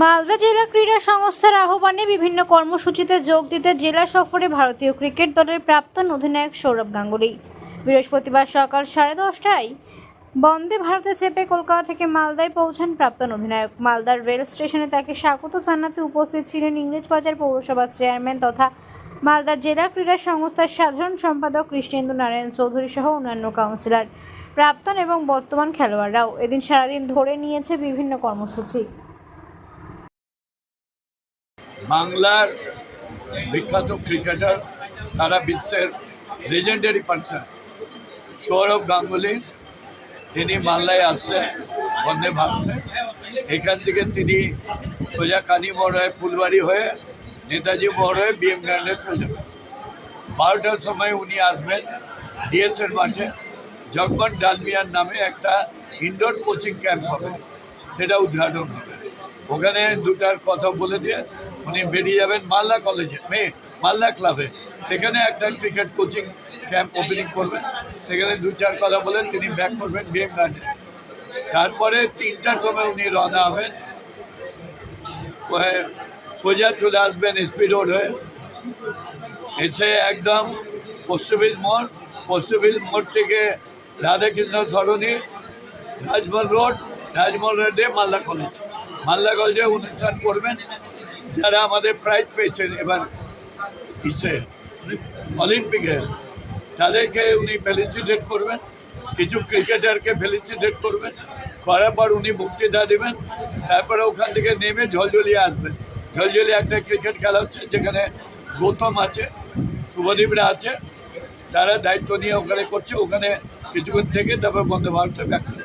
মালদা জেলা ক্রীড়া সংস্থার আহ্বানে বিভিন্ন কর্মসূচিতে যোগ দিতে জেলা সফরে ভারতীয় ক্রিকেট দলের প্রাক্তন অধিনায়ক সৌরভ গাঙ্গুলি। বৃহস্পতিবার সকাল সাড়ে দশটায় বন্দে ভারতে চেপে কলকাতা থেকে মালদায় পৌঁছান প্রাক্তন অধিনায়ক। মালদার রেল স্টেশনে তাকে স্বাগত জানাতে উপস্থিত ছিলেন ইংরেজবাজার পৌরসভার চেয়ারম্যান তথা মালদা জেলা ক্রীড়া সংস্থার সাধারণ সম্পাদক কৃষ্ণেন্দু নারায়ণ চৌধুরী সহ অন্যান্য কাউন্সিলর, প্রাক্তন এবং বর্তমান খেলোয়াড়রাও। এদিন সারাদিন ধরে নিয়েছে বিভিন্ন কর্মসূচি। বাংলার বিখ্যাত ক্রিকেটার সারা বিশ্বের লেজেন্ডারি পার্সন সৌরভ গাঙ্গুলি। তিনি বাংলায় আসছেন, বন্দে ভারতে। এখান থেকে তিনি সোজা কানি মোড় ফুলবাড়ি হয়ে নেতাজি মোড় বিএম গ্রান্ডে চলে যাবেন বারোটার সময় উনি আসবেন ডিএসএর মাঠে। জগমন ডালমিয়ার নামে একটা ইনডোর কোচিং ক্যাম্প হবে, সেটা উদ্ঘাটন হবে। ওখানে দুটার কথা বলে দিয়ে উনি বেরিয়ে যাবেন মালদা কলেজে, মেয়ে, মালদা ক্লাবে। সেখানে একটা ক্রিকেট কোচিং ক্যাম্প ওপেনিং করবেন। সেখানে দু চার কথা বলেন, তিনি ব্যাক করবেন বিএম গার্ডে তারপরে তিনটার সময় উনি রওনা হবেন। সোজা চলে আসবেন এসপি রোড হয়ে। এসে একদম পশ্চিমবঙ্গ মোড় পশ্চিমবঙ্গ মোড় থেকে রাধাকৃষ্ণ সরণি, রাজমহল রোড, রাজমহল রোডে মালদা কলেজ। মালদা কলেজে অনুষ্ঠান করবেন। যারা আমাদের প্রাইজ পেয়েছেন এবার ইসে অলিম্পিকে তাদেরকে উনি ফেলিসিটেট করবেন, কিছু ক্রিকেটারকে ফেলিসিটেট করবেন, করার পর উনি বক্তৃতা দেবেন, তারপরে ওখান থেকে নেমে ঝলঝলিয়ে আসবেন। ঝলঝলিয়ে একটা ক্রিকেট খেলা হচ্ছে, যেখানে গৌতম আছে, শুভদীপরা আছে, তারা দায়িত্ব নিয়ে ওখানে করছে, ওখানে কিছুক্ষণ থেকে তারপর বন্দে ভারতে ব্যাক করে